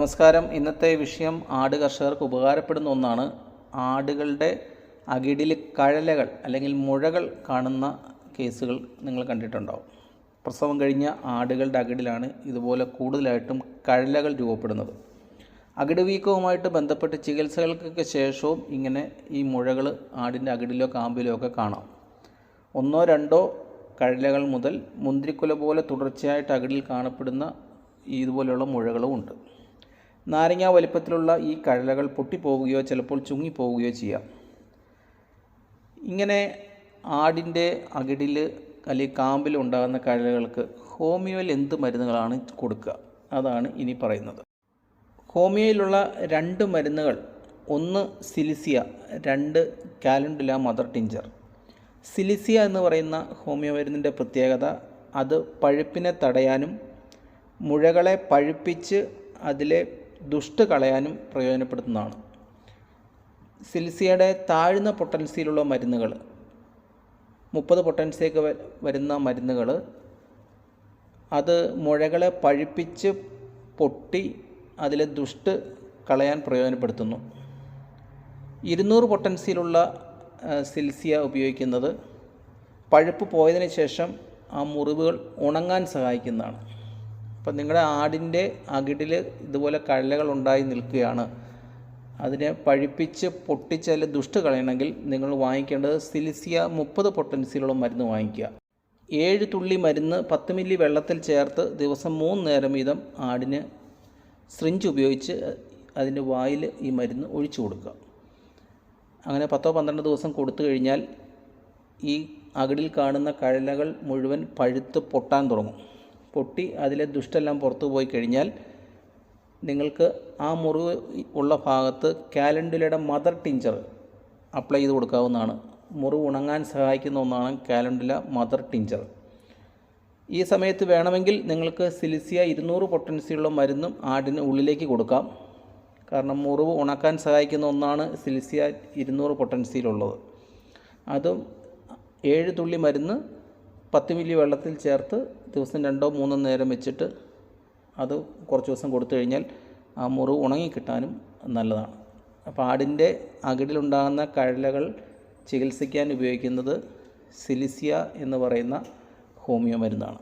നമസ്കാരം. ഇന്നത്തെ വിഷയം ആട് കർഷകർക്ക് ഉപകാരപ്പെടുന്ന ഒന്നാണ്. ആടുകളുടെ അകിടിൽ കഴലകൾ അല്ലെങ്കിൽ മുഴകൾ കാണുന്ന കേസുകൾ നിങ്ങൾ കണ്ടിട്ടുണ്ടാവും. പ്രസവം കഴിഞ്ഞ ആടുകളുടെ അകിടിലാണ് ഇതുപോലെ കൂടുതലായിട്ടും കഴലകൾ രൂപപ്പെടുന്നത്. അകിട് വീക്കവുമായിട്ട് ബന്ധപ്പെട്ട് ചികിത്സകൾക്കൊക്കെ ശേഷവും ഇങ്ങനെ ഈ മുഴകൾ ആടിന്റെ അകിടിലോ കാമ്പിലോ ഒക്കെ കാണാം. ഒന്നോ രണ്ടോ കഴലകൾ മുതൽ മുന്തിരിക്കുല പോലെ തുടർച്ചയായിട്ട് അകിടിൽ കാണപ്പെടുന്ന ഇതുപോലെയുള്ള മുഴകളും ഉണ്ട്. നാരങ്ങ വലിപ്പത്തിലുള്ള ഈ കഴലകൾ പൊട്ടിപ്പോവുകയോ ചിലപ്പോൾ ചുങ്ങിപ്പോവുകയോ ചെയ്യാം. ഇങ്ങനെ ആടിന്റെ അകിടിൽ അല്ലെങ്കിൽ കാമ്പിൽ ഉണ്ടാകുന്ന കഴലകൾക്ക് ഹോമിയോയിൽ എന്ത് മരുന്നുകളാണ് കൊടുക്കുക? അതാണ് ഇനി പറയുന്നത്. ഹോമിയോയിലുള്ള രണ്ട് മരുന്നുകൾ ഒന്ന് സിലിസിയ രണ്ട് കാലൻഡുല മദർ ടിഞ്ചർ. സിലിസിയ എന്ന് പറയുന്ന ഹോമിയോ മരുന്നിന്റെ പ്രത്യേകത അത് പഴുപ്പിനെ തടയാനും മുഴകളെ പഴുപ്പിച്ച് അതിലെ ദുഷ്ട് കളയാനും പ്രയോജനപ്പെടുത്തുന്നതാണ്. സിൽസിയയുടെ താഴ്ന്ന പൊട്ടൻസിയിലുള്ള മരുന്നുകൾ മുപ്പത് പൊട്ടൻസിയൊക്കെ വരുന്ന മരുന്നുകൾ അത് മുഴകളെ പഴുപ്പിച്ച് പൊട്ടി അതിലെ ദുഷ്ട് കളയാൻ പ്രയോജനപ്പെടുത്തുന്നു. ഇരുന്നൂറ് പൊട്ടൻസിയിലുള്ള സിൽസിയ ഉപയോഗിക്കുന്നത് പഴുപ്പ് പോയതിന് ശേഷം ആ മുറിവുകൾ ഉണങ്ങാൻ സഹായിക്കുന്നതാണ്. അപ്പം നിങ്ങളുടെ ആടിന്റെ അകിടിൽ ഇതുപോലെ കഴലകൾ ഉണ്ടായി നിൽക്കുകയാണ്. അതിനെ പഴിപ്പിച്ച് പൊട്ടിച്ച് അതിൽ ദുഷ്ട് കളയണമെങ്കിൽ നിങ്ങൾ വാങ്ങിക്കേണ്ടത് സിലിസിയ മുപ്പത് പൊട്ടൻസിയിലുള്ള മരുന്ന് വാങ്ങിക്കുക. ഏഴ് തുള്ളി മരുന്ന് പത്ത് മില്ലി വെള്ളത്തിൽ ചേർത്ത് ദിവസം മൂന്ന് നേരം വീതം ആടിന് സ്രിഞ്ച് ഉപയോഗിച്ച് അതിന്റെ വായിൽ ഈ മരുന്ന് ഒഴിച്ചു കൊടുക്കുക. അങ്ങനെ പത്തോ പന്ത്രണ്ട് ദിവസം കൊടുത്തു കഴിഞ്ഞാൽ ഈ അകിടിൽ കാണുന്ന കഴലകൾ മുഴുവൻ പഴുത്ത് പൊട്ടാൻ തുടങ്ങും. പൊട്ടി അതിലെ ദുഷ്ടെല്ലാം പുറത്തു പോയി കഴിഞ്ഞാൽ നിങ്ങൾക്ക് ആ മുറിവ് ഉള്ള ഭാഗത്ത് കാലൻഡുലയുടെ മദർ ടിഞ്ചർ അപ്ലൈ ചെയ്ത് കൊടുക്കാവുന്നതാണ്. മുറിവ് ഉണങ്ങാൻ സഹായിക്കുന്ന ഒന്നാണ് കാലൻഡുല മദർ ടിഞ്ചർ. ഈ സമയത്ത് വേണമെങ്കിൽ നിങ്ങൾക്ക് സിലിസിയ ഇരുന്നൂറ് പൊട്ടൻസിയുള്ള മരുന്നും ആടിന് ഉള്ളിലേക്ക് കൊടുക്കാം. കാരണം മുറിവ് ഉണക്കാൻ സഹായിക്കുന്ന ഒന്നാണ് സിലിസിയ ഇരുന്നൂറ് പൊട്ടൻസിയിലുള്ളത് അതും ഏഴ് തുള്ളി മരുന്ന് പത്ത് മില്ലി വെള്ളത്തിൽ ചേർത്ത് ദിവസം രണ്ടോ മൂന്നോ നേരം വെച്ചിട്ട് അത് കുറച്ച് ദിവസം കൊടുത്തു കഴിഞ്ഞാൽ ആ മുറിവ് ഉണങ്ങിക്കിട്ടാനും നല്ലതാണ്. അപ്പോൾ ആടിന്റെ അകിടിലുണ്ടാകുന്ന കഴലകൾ ചികിത്സിക്കാൻ ഉപയോഗിക്കുന്നത് സിലിസിയ എന്ന് പറയുന്ന ഹോമിയോ മരുന്നാണ്.